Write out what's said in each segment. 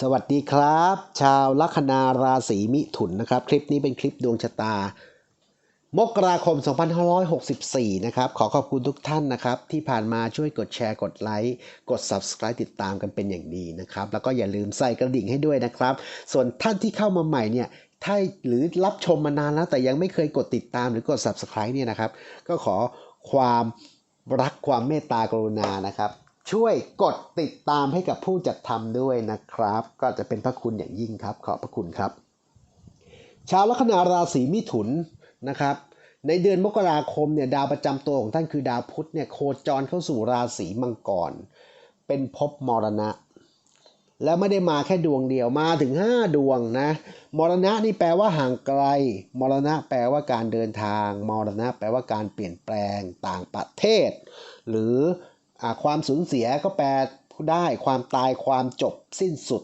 สวัสดีครับ ชาวลัคนาราศีมิถุนนะครับ คลิปนี้เป็นคลิปดวงชะตา มกราคม 2564 นะครับ ขอขอบคุณทุกท่านนะครับ ที่ผ่านมาช่วยกดแชร์กดไลค์กด Subscribe ติดตามกันเป็นอย่างดีนะครับ แล้วก็อย่าลืมใส่กระดิ่งให้ด้วยนะครับ ส่วนท่านที่เข้ามาใหม่เนี่ยถ้าหรือรับชมมานานแล้วแต่ยังไม่เคยกดติดตามหรือกด Subscribe เนี่ยนะครับ ก็ขอความรักความเมตตากรุณานะครับ ช่วยกดติดตามให้กับผู้จัดทำด้วยนะครับ ก็จะเป็นพระคุณอย่างยิ่งครับ ขอบพระคุณครับ ชาวลัคนาราศีมิถุนนะครับ ในเดือนมกราคมเนี่ยดาวประจำตัวของท่านคือดาวพุธเนี่ยโคจรเข้าสู่ราศีมังกร เป็นภพมรณะ แล้วไม่ได้มาแค่ดวงเดียวมาถึง 5 ดวงนะ มรณะนี่แปลว่าห่างไกล มรณะแปลว่าการเดินทาง มรณะแปลว่าการเปลี่ยนแปลงต่างประเทศ หรือ ความสูญเสียก็แปลได้ความตายความจบสิ้นสุด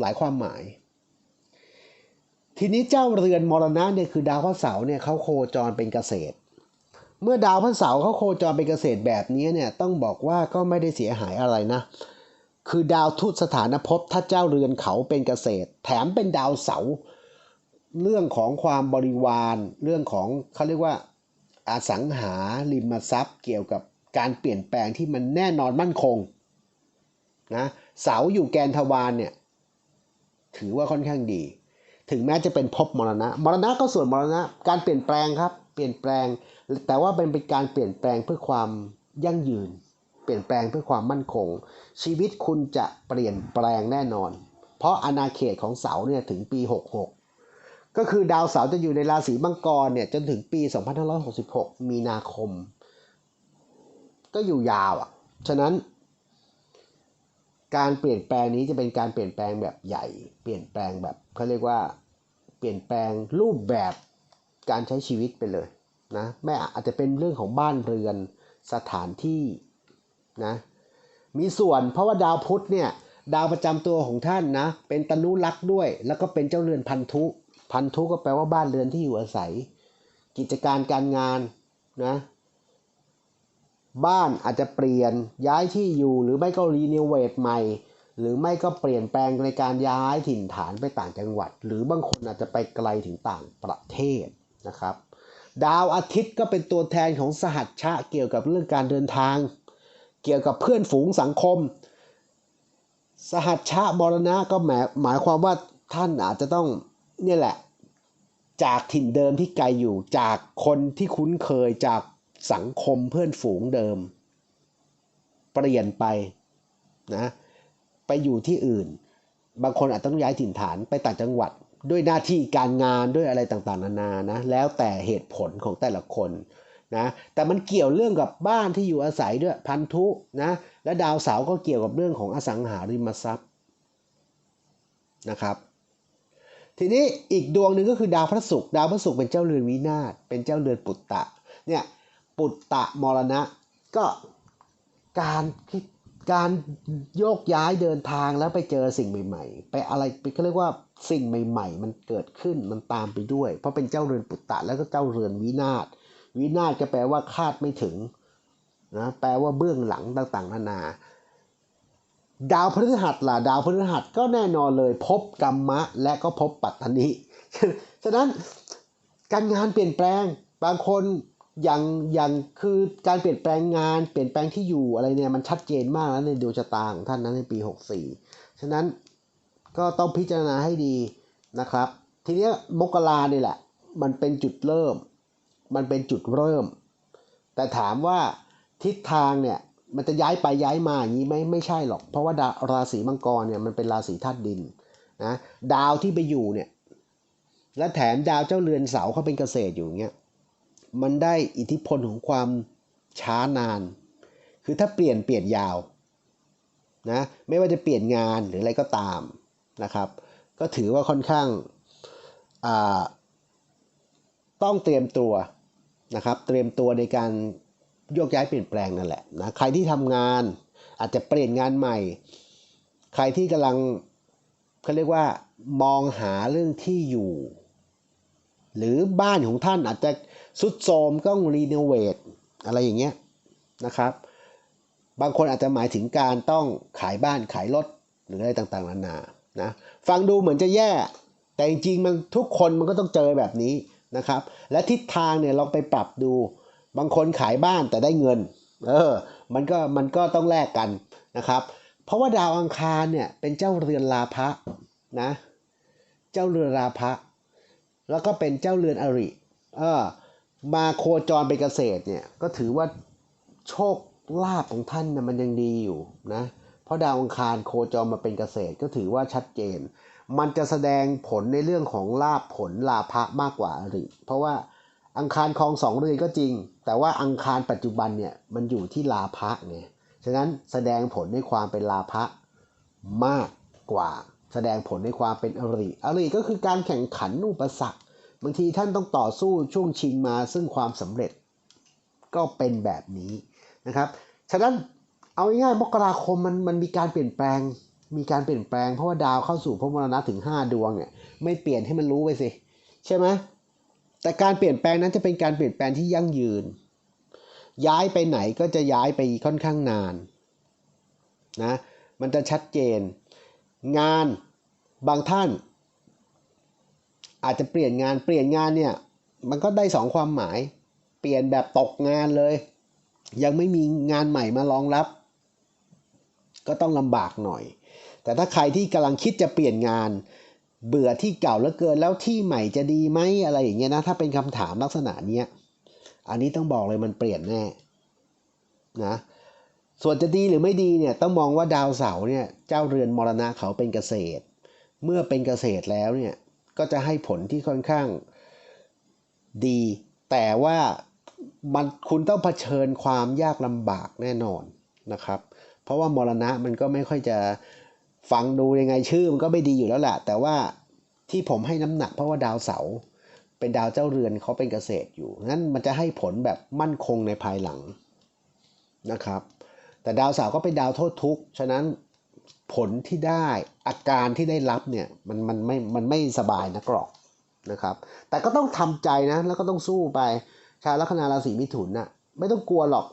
หลายความหมาย ทีนี้เจ้าเรือนมรณะเนี่ยคือดาวพระเสาร์เนี่ยเขาโคจรเป็นเกษตร เมื่อดาวพระเสาร์เขาโคจรเป็นเกษตรแบบนี้เนี่ยต้องบอกว่าก็ไม่ได้เสียหายอะไรนะ คือดาวทุตสถานภพถ้าเจ้าเรือนเขาเป็นเกษตร แถมเป็นดาวเสาร์เรื่องของความบริวาร เรื่องของเขาเรียกว่าอสังหาริมทรัพย์เกี่ยวกับ การเปลี่ยนแปลงที่มันแน่นอนมั่นคงนะเสาอยู่แกนทวารเนี่ยถือว่าค่อนข้างดี ถึงแม้จะเป็นภพมรณะ มรณะก็ส่วนมรณะการเปลี่ยนแปลงครับ เปลี่ยนแปลง แต่ว่าเป็นเป็นการเปลี่ยนแปลงเพื่อความยั่งยืน เปลี่ยนแปลงเพื่อความมั่นคง ชีวิตคุณจะเปลี่ยนแปลงแน่นอน เพราะอาณาเขตของเสาเนี่ยถึงปี 66 ก็คือดาวเสาจะอยู่ในราศีมังกรเนี่ยจนถึงปี 2566 มีนาคม ก็อยู่ยาวอะ ฉะนั้น การเปลี่ยนแปลงนี้จะเป็นการเปลี่ยนแปลงแบบใหญ่ เปลี่ยนแปลงแบบเขาเรียกว่าเปลี่ยนแปลงรูปแบบการใช้ชีวิตไปเลยนะไม่อาจจะเป็นเรื่องของบ้านเรือนสถานที่นะมีส่วนเพราะว่าดาวพุธเนี่ยดาวประจำตัวของท่านนะเป็นตนุรักษ์ด้วย แล้วก็เป็นเจ้าเรือนพันธุ พันธุก็แปลว่าบ้านเรือนที่อยู่อาศัย กิจการการงานนะ บ้านอาจจะเปลี่ยนย้ายที่อยู่ หรือไม่ก็รีโนเวทใหม่ หรือไม่ก็เปลี่ยนแปลงในการย้ายถิ่นฐานไปต่างจังหวัด หรือบางคนอาจจะไปไกลถึงต่างประเทศนะครับ ดาวอาทิตย์ก็เป็นตัวแทนของสหัชชะเกี่ยวกับเรื่องการเดินทาง เกี่ยวกับเพื่อนฝูงสังคม สหัชชะมรณะก็หมายหมายความว่าท่านอาจจะต้องเนี่ยแหละจากถิ่นเดิมที่ไกลอยู่จากคนที่คุ้นเคยจาก สังคมเพื่อนฝูงเดิม เปลี่ยนไปนะไปอยู่ที่อื่น บางคนอาจต้องย้ายถิ่นฐานไปต่างจังหวัดด้วยหน้าที่การงานด้วยอะไรต่างๆ นานานะแล้วแต่เหตุผลของแต่ละคนนะแต่มันเกี่ยวเรื่องกับบ้านที่อยู่อาศัยด้วยพันธุนะและดาวเสาก็เกี่ยวกับเรื่องของอสังหาริมทรัพย์นะครับ ทีนี้อีกดวงหนึ่งก็คือดาวพระศุกร์ดาวพระศุกร์เป็นเจ้าเรือนวินาศเป็นเจ้าเรือนปุตตะเนี่ย ปุตตะมรณะ ก็การการโยกย้ายเดินทางแล้วไปเจอสิ่งใหม่ ๆ ไปอะไรเขาเรียกว่าสิ่งใหม่ ๆ มันเกิดขึ้นมันตามไปด้วย เพราะเป็นเจ้าเรือนปุตตะแล้วก็เจ้าเรือนวินาศวินาศก็แปลว่าคาดไม่ถึงนะแปลว่าเบื้องหลังต่างๆนานา ดาวพฤหัสล่ะดาวพฤหัสก็แน่นอนเลย พบกรรมะ และก็พบปัตตนิฉะนั้นการงานเปลี่ยนแปลงบางคน อย่างอย่างคือการเปลี่ยนแปลงงานเปลี่ยนแปลงที่อยู่อะไรเนี่ยมันชัดเจนมากแล้วในดวงชะตาของท่านนั้นในปี 64 ฉะนั้นก็ต้องพิจารณาให้ดีนะครับ ทีนี้มกราเนี่ยแหละ มันเป็นจุดเริ่ม มันเป็นจุดเริ่ม แต่ถามว่าทิศทางเนี่ยมันจะย้ายไปย้ายมาอย่างนี้ไม่ไม่ใช่หรอก เพราะว่าดาราศีมังกรเนี่ยมันเป็นราศีธาตุดินนะดาวที่ไปอยู่เนี่ยและแถมดาวเจ้าเรือนเสาเขาเป็นเกษตรอยู่เงี้ย มันได้อิทธิพลของความช้านาน คือถ้าเปลี่ยนเปลี่ยนยาวนะไม่ว่าจะเปลี่ยนงานหรืออะไรก็ตามนะครับ ก็ถือว่าค่อนข้างต้องเตรียมตัวนะครับ เตรียมตัวในการโยกย้ายเปลี่ยนแปลงนั่นแหละนะใครที่ทำงานอาจจะเปลี่ยนงานใหม่ ใครที่กำลังเขาเรียกว่ามองหาเรื่องที่อยู่ หรือบ้านของท่านอาจจะสุดโทมก็ต้องรีโนเวทอะไรอย่างเงี้ยนะครับ บางคนอาจจะหมายถึงการต้องขายบ้านขายรถหรืออะไรต่างๆนานานะฟังดูเหมือนจะแย่ แต่จริงๆมันทุกคนมันก็ต้องเจอแบบนี้นะครับ และทิศทางเนี่ยเราไปปรับดู บางคนขายบ้านแต่ได้เงิน เออ มันก็มันก็ต้องแลกกันนะครับ เพราะว่าดาวอังคารเนี่ยเป็นเจ้าเรือนลาภะนะ เจ้าเรือนราภะ แล้วก็เป็นเจ้าเรือนอริเออมาโคจรเป็นเกษตรเนี่ยก็ถือว่าโชคลาภของท่านนะมันยังดีอยู่นะเพราะดาวอังคารโคจรมาเป็นเกษตรก็ถือว่าชัดเจน มันจะแสดงผลในเรื่องของลาภผลลาภะมากกว่าอริเพราะว่าอังคารคลองสองเรือนก็จริง แต่ว่าอังคารปัจจุบันเนี่ยมันอยู่ที่ลาภะไงฉะนั้นแสดงผลในความเป็นลาภะมากกว่า แสดงผลในความเป็นอริ อริก็คือการแข่งขันอุปสรรค บางทีท่านต้องต่อสู้ช่วงชิงมาซึ่งความสำเร็จ ก็เป็นแบบนี้นะครับ ฉะนั้นเอาง่ายๆมกราคมมันมันมีการเปลี่ยนแปลง มีการเปลี่ยนแปลงเพราะว่าดาวเข้าสู่พระมรณะถึง 5 ดวงเนี่ยไม่เปลี่ยนให้มันรู้ไปสิใช่ไหมแต่การเปลี่ยนแปลงนั้นจะเป็นการเปลี่ยนแปลงที่ยั่งยืน ย้ายไปไหนก็จะย้ายไปค่อนข้างนานนะมันจะชัดเจน งานบางท่าน อาจจะเปลี่ยนงานเปลี่ยนงานเนี่ย มันก็ได้สองความหมาย เปลี่ยนแบบตกงานเลย ยังไม่มีงานใหม่มารองรับ ก็ต้องลำบากหน่อย แต่ถ้าใครที่กำลังคิดจะเปลี่ยนงาน เบื่อที่เก่าแล้วเกินแล้วที่ใหม่จะดีไหมอะไรอย่างเงี้ยนะถ้าเป็นคำถามลักษณะเนี้ยอันนี้ต้องบอกเลยมันเปลี่ยนแน่นะ ส่วนจะดีหรือไม่ดีเนี่ยต้องมองว่าดาวเสาร์เนี่ยเจ้าเรือนมรณะเขาเป็นเกษตร เมื่อเป็นเกษตรแล้วเนี่ยก็จะให้ผลที่ค่อนข้างดี แต่ว่ามันคุณต้องเผชิญความยากลำบากแน่นอนนะครับ เพราะว่ามรณะมันก็ไม่ค่อยจะฟังดูยังไงชื่อมันก็ไม่ดีอยู่แล้วแหละแต่ว่าที่ผมให้น้ำหนักเพราะว่าดาวเสาร์เป็นดาวเจ้าเรือนเขาเป็นเกษตรอยู่งั้นมันจะให้ผลแบบมั่นคงในภายหลังนะครับ แต่ดาวเสาร์ก็เป็นดาวโทษทุกข์ฉะนั้นผลที่ได้อาการที่ได้รับเนี่ยมันมันไม่มันไม่สบายนักรอกนะครับ แต่ก็ต้องทำใจนะแล้วก็ต้องสู้ไปชาวลัคนาราศีมิถุนน่ะไม่ต้องกลัวหรอก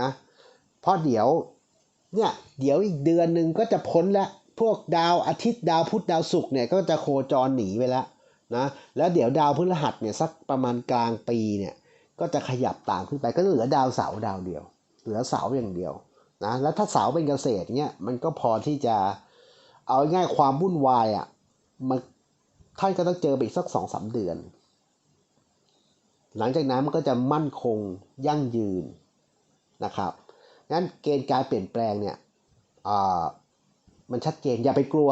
นะเพราะเดี๋ยวเนี่ยเดี๋ยวอีกเดือนหนึ่งก็จะพ้นแล้วพวกดาวอาทิตย์ดาวพุธดาวศุกร์เนี่ยก็จะโคจรหนีไปแล้วนะแล้วเดี๋ยวดาวพฤหัสเนี่ยสักประมาณกลางปีเนี่ยก็จะขยับต่ามขึ้นไปก็เหลือดาวเสาร์ดาวเดียว เหลือเสาร์อย่างเดียว นะแล้วถ้าเสาเป็นเกษตรเนี่ยมันก็พอที่จะเอาง่ายความวุ่นวายอะ่ะมันท่านก็ต้องเจอไปอีกสักสองสาเดือน หลังจากนั้นมันก็จะมั่นคงยั่งยืนนะครับงั้นเกณฑ์การเปลี่ยนแปลงเนี่ยมันชัดเจนอย่าไปกลัว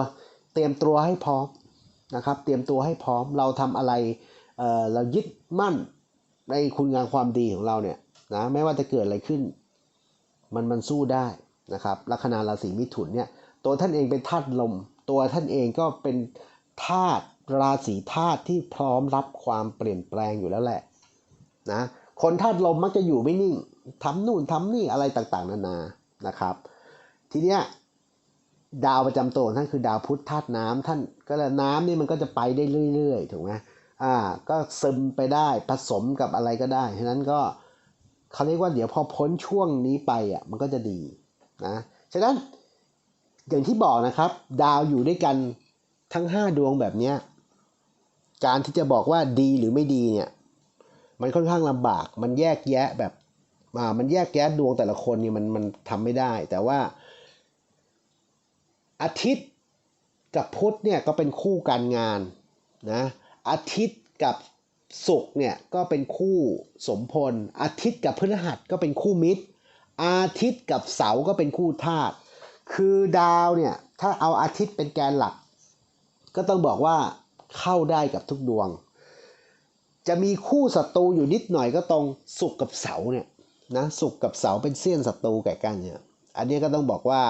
เตรียมตัวให้พร้อมนะครับ เตรียมตัวให้พร้อมเราทำอะไรเเรายึดมั่นในคุณงามความดีของเราเนี่ยนะไม่ว่าจะเกิดอะไรขึ้น มันมันสู้ได้นะครับลัคนาราศีมิถุนเนี่ยตัวท่านเองเป็นธาตุลม ตัวท่านเองก็เป็นธาตุราศีธาตุที่พร้อมรับความเปลี่ยนแปลงอยู่แล้วแหละนะคนธาตุลมมักจะอยู่ไม่นิ่งทำนู่นทำนี่อะไรต่างๆ นานานะครับ ทีเนี้ยดาวประจำตัวท่านคือดาวพุธธาตุน้ำท่านก็แล้วน้ำนี่มันก็จะไปได้เรื่อยๆถูกไหมอ่าก็ซึมไปได้ผสมกับอะไรก็ได้ฉะนั้นก็ เขาเรียกว่าเดี๋ยวพอพ้นช่วงนี้ไปอะมันก็จะดีนะฉะนั้นอย่างที่บอกนะครับ ดาวอยู่ด้วยกันทั้ง 5 ดวงแบบนี้การที่จะบอกว่าดีหรือไม่ดีเนี่ย มันค่อนข้างลำบาก มันแยกแยะแบบอ่ามันแยกแยะดวงแต่ละคนเนี่ยมันมันทำไม่ได้ แต่ว่า อาทิตย์กับพุธเนี่ยก็เป็นคู่การงานนะอาทิตย์กับ ศุกร์เนี่ยก็เป็นคู่สมพล อาทิตย์กับพฤหัสก็เป็นคู่มิตร อาทิตย์กับเสาร์ก็เป็นคู่ธาตุคือดาวเนี่ยถ้าเอาอาทิตย์เป็นแกนหลัก ก็ต้องบอกว่าเข้าได้กับทุกดวง จะมีคู่ศัตรูอยู่นิดหน่อยก็ตรงศุกร์กับเสาร์เนี่ยนะศุกร์กับเสาร์เป็นเสี้ยนศัตรูแก่กันเนี่ยอันนี้ก็ต้องบอกว่า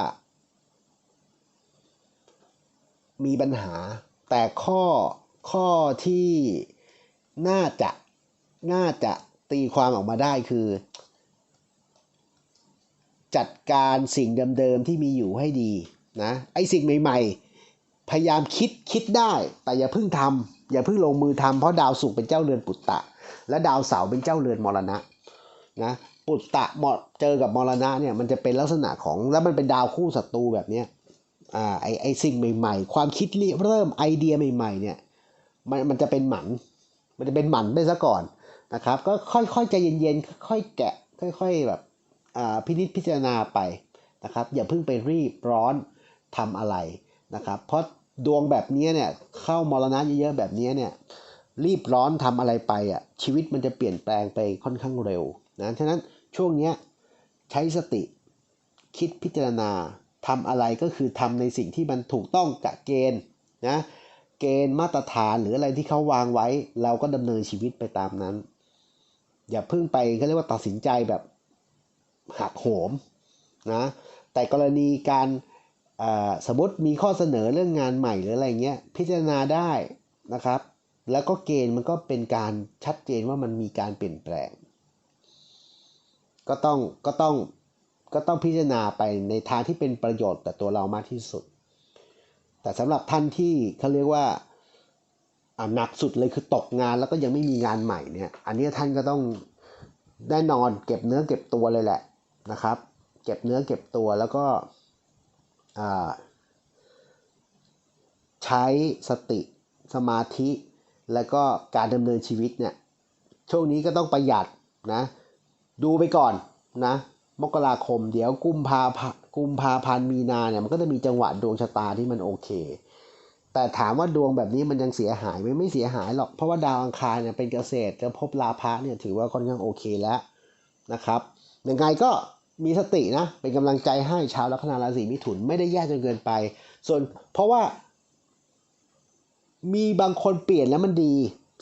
มีปัญหาแต่ข้อข้อที่ น่าจะน่าจะตีความออกมาได้คือ จัดการสิ่งเดิมๆที่มีอยู่ให้ดีนะไอสิ่งใหม่ๆ พยายามคิดคิดได้ แต่อย่าเพิ่งทำอย่าเพิ่งลงมือทำเพราะดาวศุกร์เป็นเจ้าเรือนปุตตะ และดาวเสาร์เป็นเจ้าเรือนมรณะนะปุตตะเจอกับมรณะเนี่ยมันจะเป็นลักษณะของแล้วมันเป็นดาวคู่ศัตรูแบบนี้อ่าไอไอสิ่งใหม่ๆ ความคิดเริ่มไอเดียใหม่ๆเนี่ยมันมันจะเป็นหมัน มันจะเป็นหมันไปซะก่อนนะครับ ก็ค่อยๆใจเย็นๆ ค่อยๆแกะ ค่อย ๆ แบบอ่าพินิจพิจารณาไปนะครับ อย่าเพิ่งไปรีบร้อนทำอะไรนะครับ เพราะดวงแบบนี้เนี่ยเข้ามรณะเยอะๆแบบนี้เนี่ยรีบร้อนทำอะไรไปอะชีวิตมันจะเปลี่ยนแปลงไปค่อนข้างเร็วนะฉะนั้นช่วงเนี้ยใช้สติคิดพิจารณาทำอะไรก็คือทำในสิ่งที่มันถูกต้องกับเกณฑ์นะ เกณฑ์มาตรฐานหรืออะไรที่เขาวางไว้ เราก็ดำเนินชีวิตไปตามนั้น อย่าเพิ่งไปเขาเรียกว่าตัดสินใจแบบหักโหมนะแต่กรณีการสมมติมีข้อเสนอเรื่องงานใหม่หรืออะไรเงี้ยพิจารณาได้นะครับ แล้วก็เกณฑ์มันก็เป็นการชัดเจนว่ามันมีการเปลี่ยนแปลง ก็ต้องก็ต้องก็ต้องพิจารณาไปในทางที่เป็นประโยชน์แต่ตัวเรามากที่สุด แต่สำหรับท่านที่เขาเรียกว่าอ่าหนักสุดเลยคือตกงานแล้วก็ยังไม่มีงานใหม่เนี่ยอันนี้ท่านก็ต้องแน่นอนเก็บเนื้อเก็บตัวเลยแหละนะครับ เก็บเนื้อเก็บตัวแล้วก็อ่าใช้สติสมาธิแล้วก็การดำเนินชีวิตเนี่ยช่วงนี้ก็ต้องประหยัดนะดูไปก่อนนะมกราคมเดี๋ยวกุมภาพันธ์ กุมภาพันธ์มีนาเนี่ยมันก็จะมีจังหวะดวงชะตาที่มันโอเค แต่ถามว่าดวงแบบนี้มันยังเสียหายไหมไม่เสียหายหรอกเพราะว่าดาวอังคารเนี่ยเป็นเกษตรจะพบลาภะเนี่ยถือว่าค่อนข้างโอเคแล้วนะครับยังไงก็มีสตินะเป็นกำลังใจให้ชาวลัคนาราศีมิถุนไม่ได้แย่จนเกินไป ส่วนเพราะว่า มีบางคนเปลี่ยนแล้วมันดี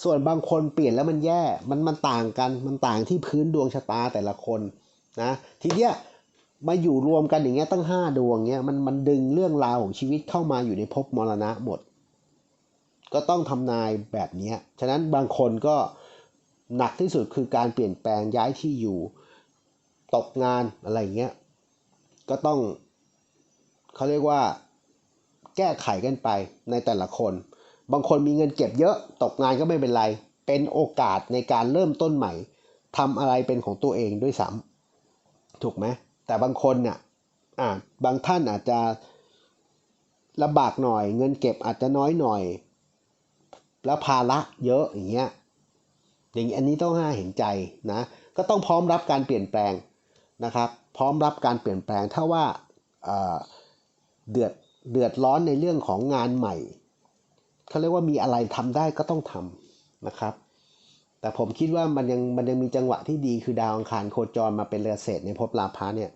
ส่วนบางคนเปลี่ยนแล้วมันแย่ มันมันต่างกันมันต่างที่พื้นดวงชะตาแต่ละคนนะทีเนี้ย มาอยู่รวมกันอย่างเงี้ยตั้งห้าดวงเงี้ยมันมันดึงเรื่องราวของชีวิตเข้ามาอยู่ในภพมรณะหมด ก็ต้องทำนายแบบเนี้ยฉะนั้นบางคนก็หนักที่สุดคือการเปลี่ยนแปลงย้ายที่อยู่ตกงานอะไรเงี้ยก็ต้องเขาเรียกว่าแก้ไขกันไปในแต่ละคน บางคนมีเงินเก็บเยอะตกงานก็ไม่เป็นไร เป็นโอกาสในการเริ่มต้นใหม่ทำอะไรเป็นของตัวเองด้วยซ้ำถูกไหม แต่บางคนเนี่ยอ่าบางท่านอาจจะลำบากหน่อย เงินเก็บอาจจะน้อยหน่อย แล้วภาระเยอะอย่างเงี้ยอย่างนี้อันนี้ต้องห้าเห็นใจนะ ก็ต้องพร้อมรับการเปลี่ยนแปลงนะครับ พร้อมรับการเปลี่ยนแปลงถ้าว่าเอ่อเดือดเดือดร้อนในเรื่องของงานใหม่เขาเรียกว่ามีอะไรทำได้ก็ต้องทำนะครับ แต่ผมคิดว่ามันยังมันยังมีจังหวะที่ดีคือดาวอังคารโคจรมาเป็นเรือเศษในภพลาภะเนี่ย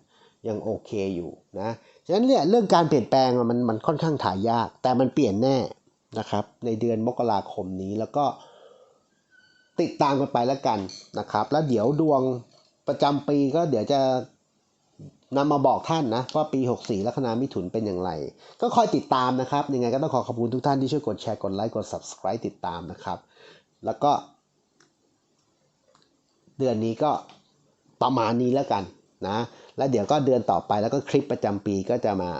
ยังโอเคอยู่นะฉะนั้นเนี่ยเรื่องการเปลี่ยนแปลงมันมันค่อนข้างถ่ายยาก แต่มันเปลี่ยนแน่นะครับ ในเดือนมกราคมนี้แล้วก็ติดตามกันไปแล้วกันนะครับ แล้วเดี๋ยวดวงประจำปีก็เดี๋ยวจะนำมาบอกท่านนะว่าปี 64 ลัคนามิถุนเป็นอย่างไร ก็คอยติดตามนะครับ ยังไงก็ต้องขอขอบคุณทุกท่านที่ช่วยกดแชร์ กดไลค์ กด subscribe ติดตามนะครับ แล้วก็ เดือนนี้ก็ประมาณนี้แล้วกันนะแล้วเดี๋ยวก็เดือนต่อไปแล้วก็คลิปประจำปีก็จะมา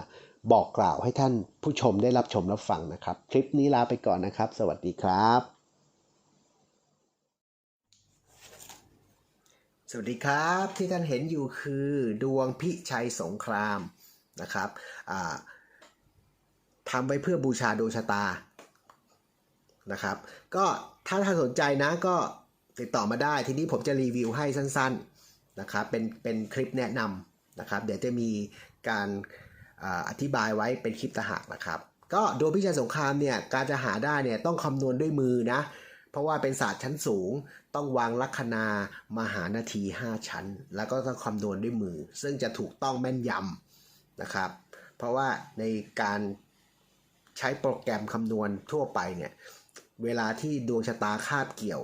บอกกล่าวให้ท่านผู้ชมได้รับชมรับฟังนะครับ คลิปนี้ลาไปก่อนนะครับ สวัสดีครับ สวัสดีครับที่ท่านเห็นอยู่คือดวงพิชัยสงครามนะครับทำไว้เพื่อบูชาดวงชะตานะครับ ก็ถ้าท่านสนใจนะก็ ติดต่อมาได้ทีนี้ผมจะรีวิวให้สั้นๆนะครับเป็นเป็นคลิปแนะนำนะครับ เดี๋ยวจะมีการอธิบายไว้เป็นคลิปตางหากนะครับ ก็ดวงพิชัยสงครามเนี่ยการจะหาได้เนี่ยต้องคำนวณด้วยมือนะ เพราะว่าเป็นศาสตร์ชั้นสูง ต้องวางลัคนามหานาที 5 ชั้น แล้วก็ต้องคำนวณด้วยมือ ซึ่งจะถูกต้องแม่นยำนะครับ เพราะว่าในการใช้โปรแกรมคำนวณทั่วไปเนี่ยเวลาที่ดวงชะตาคาบเกี่ยว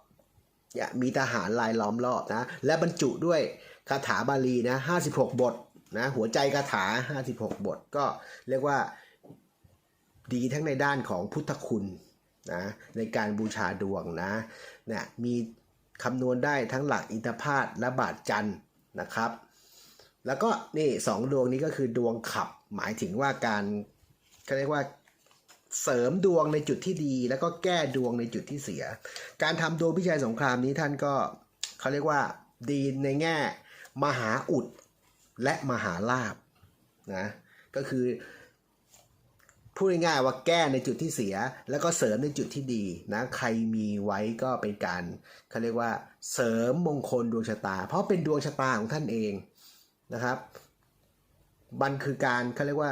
มีทหารลายล้อมรอบนะ และบรรจุด้วยคาถาบาลีนะ56 บทนะหัวใจคาถา 56 บท ก็เรียกว่าดีทั้งในด้านของพุทธคุณนะในการบูชาดวงนะเนี่ยมีคำนวณได้ทั้งหลักอินทพาตและบาทจันนะครับ แล้วก็นี่สองดวงนี้ก็คือดวงขับหมายถึงว่าการเขาเรียกว่า เสริมดวงในจุดที่ดี แล้วก็แก้ดวงในจุดที่เสีย การทำดวงพิชัยสงครามนี้ท่านก็เขาเรียกว่าดีในแง่ มหาอุดและมหาลาบนะก็คือพูดง่ายๆว่าแก้ในจุดที่เสีย แล้วก็เสริมในจุดที่ดีนะใครมีไว้ก็เป็นการเขาเรียกว่าเสริมมงคลดวงชะตา เพราะเป็นดวงชะตาของท่านเองนะครับ มันคือการเขาเรียกว่า